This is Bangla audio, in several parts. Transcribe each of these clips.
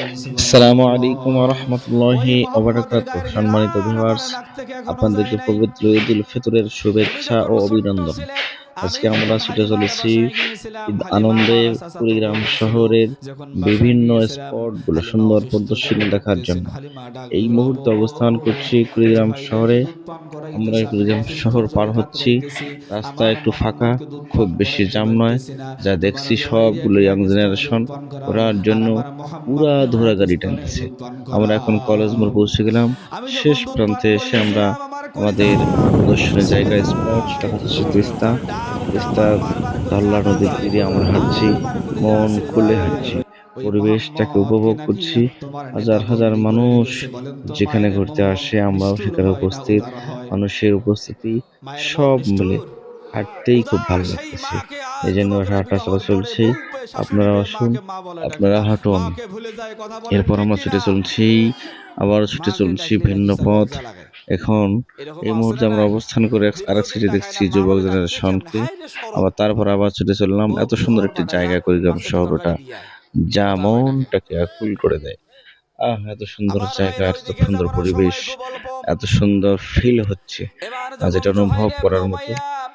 আসসালামু আলাইকুম রহমতুল্লাহি সম্মানিত ভিউয়ার্স আপনাদেরকে পবিত্র ঈদ উল ফিতরের শুভেচ্ছা ও অভিনন্দন। আজকে আমরা ছুটে চলেছি আনন্দে কুড়িগ্রাম শহরের বিভিন্ন স্পটগুলো সুন্দর প্রদর্শনী দেখার জন্য। এই মুহূর্তে অবস্থান করছি কুড়িগ্রাম শহরে। আমরা কুড়িগ্রাম শহর পার হচ্ছি। রাস্তা একটু ফাঁকা, খুব বেশি জাম নয়। যা দেখছি সবগুলো ইয়াং জেনারেশন ওরার জন্য পুরা ধরা গাড়ি টানতেছে। আমরা এখন কলেজ মোড় পৌঁছে গেলাম। শেষ প্রান্তে এসে আমরা আমাদের প্রদর্শনের জায়গায় স্পট সেটা হচ্ছে তিস্তা। তিস্তা ধল্লা নদীর তীরে আমরা হাঁটছি, মন খুলে হাঁটছি। পরিবেশটাকে উপভোগ করছি। হাজার হাজার মানুষ যেখানে ঘুরতে আসে, আমরাও সেখানে উপস্থিত। মানুষের উপস্থিতি সব মিলে হাঁটতেই খুব ভালো লাগতেছে। এই জন্য হাঁটা চলা চলছে। আপনারা আসুন, আপনারা হাঁটুন। এরপর আমরা ছুটে চলছি, আবার ছুটে চলছি ভিন্ন পথ। এখন এই মুহূর্তে আমরা অবস্থান করে আরেক সিটি দেখছি যুবক জেনারেশনকে। আবার তারপর আবার ছুটে চললাম। এত সুন্দর একটি জায়গা, কুড়িগ্রাম শহরটা। যা মনটাকে আকুল করে দেয়। আহ, এত সুন্দর জায়গা, এত সুন্দর পরিবেশ, এত সুন্দর ফিল হচ্ছে। যেটা অনুভব করার মতো।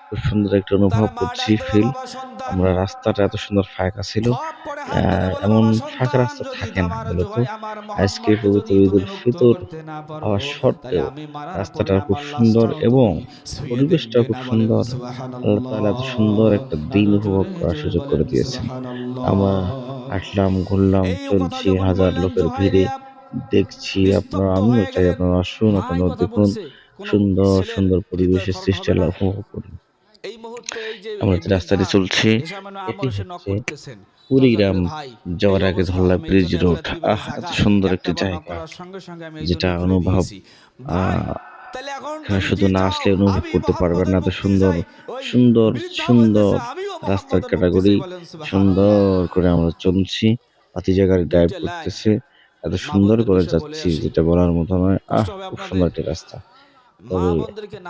খুব সুন্দর একটা অনুভব করছি ফিল আমরা রাস্তাটা এত সুন্দর ফাঁকা ছিল। এমন ফাঁকা রাস্তা থাকে না মূলত। আজকে পবিত্র ঈদ উল ফিতর হওয়া সত্ত্বেও রাস্তাটা খুব সুন্দর এবং পরিবেশটা খুব সুন্দর। আল্লাহ তালা এত সুন্দর একটা দিন উপভোগ করার সুযোগ করে দিয়েছে। আমরা হাঁটলাম ঘুরলাম চলছি হাজার লোকের ভিড়ে দেখছি আপনারা আমিও চাই আপনারা আসুন আপনারা দেখুন। সুন্দর সুন্দর পরিবেশের সৃষ্টি আল্লাহ উপভোগ করুন। আমরা যে রাস্তাটি চলছি এটি হচ্ছে কুড়িগ্রাম যাওয়ার আগে ধরলা ব্রিজ রোড। আহ সুন্দর একটি জায়গা যেটা অনুভব আহ শুধু না আসলে অনুভব করতে পারবেন না এত সুন্দর সুন্দর সুন্দর রাস্তার ক্যাটাগরি সুন্দর করে আমরা চলছি পাতি জায়গার ড্রাইভ করতেছে এত সুন্দর করে যাচ্ছি যেটা বলার মতো নয়। আহ খুব সুন্দর একটি রাস্তা। তবে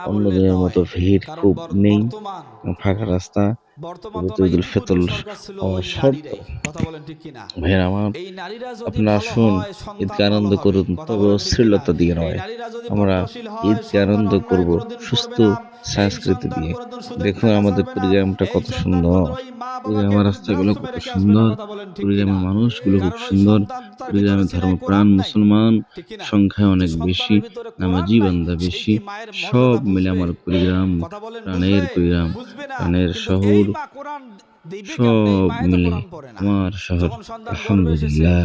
অন্য দিনের মতো ভিড় খুব নেই ফাঁকা রাস্তা ঈদুল ফিতর সত্ত্বেও ভাইয়ের আমার আপনারা আসুন ঈদকে আনন্দ করুন তবে অশ্লীলতা দিয়ে নয় আমরা ঈদকে আনন্দ করব সুস্থ সংস্কৃতি দিয়ে। দেখুন আমাদের কুড়িগ্রামটা কত সুন্দর। কুড়িগ্রামের রাস্তাগুলো কত সুন্দর। কুড়িগ্রামের মানুষগুলো খুব সুন্দর। কুড়িগ্রামের ধর্মপ্রাণ মুসলমান। সংখ্যায় অনেক বেশি। নামাজি বান্দা বেশি। সব মিলে আমার কুড়িগ্রাম প্রাণের কুড়িগ্রাম প্রাণের শহর। সব মিলে আমার শহর। আলহামদুলিল্লাহ।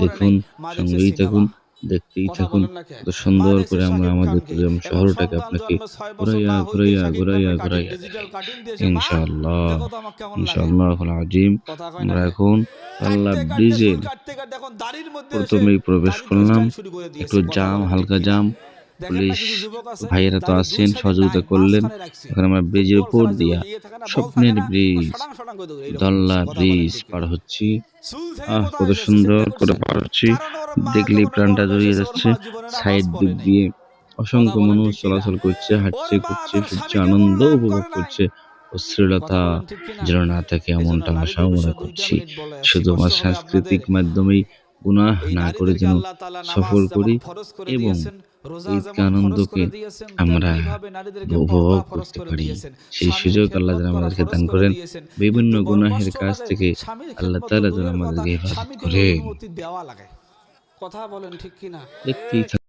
দেখুন, সঙ্গেই থাকুন। দেখতেই থাকুন কত সুন্দর করে আমরা আমাদের প্রিয় শহরটাকে আপনাকে ঘুরাইয়া ঘুরাইয়া ঘুরাইয়া ঘুরাইয়া। ইনশাআল্লাহ ইনশাআল্লাহ আজিম আমরা এখন আল্লাহ ব্রিজের প্রথমেই প্রবেশ করলাম। একটু জাম হালকা জাম। পুলিশ ভাইয়েরা তো আসছেন সহযোগিতা করলেন। এখন আমরা ব্রিজের উপর দিয়া স্বপ্নের ব্রিজ দল্লা ব্রিজ পার হচ্ছি। আহ কত সুন্দর করে পার হচ্ছি। দেখলেই প্রাণটা জড়িয়ে যাচ্ছে। সাইড দিক দিয়ে অসংখ্য মানুষ চলাচল করছে হাঁটছে ঘুরছে ফিরছে আনন্দ উপভোগ করছে। অশ্লীলতা যেন না থাকে এমনটা আশাও মনে করছি। শুধু আমার সাংস্কৃতিক মাধ্যমেই গুনাহ না করে যেন সফল করি এবং ঈদকে আনন্দকে আমরা উপভোগ করতে পারি। সেই সুযোগ আল্লাহ যেন আমাদেরকে দান করেন। বিভিন্ন গুনাহের কাজ থেকে আল্লাহ তালা যেন আমাদেরকে হেফাজত করেন কথা বলেন ঠিক কিনা?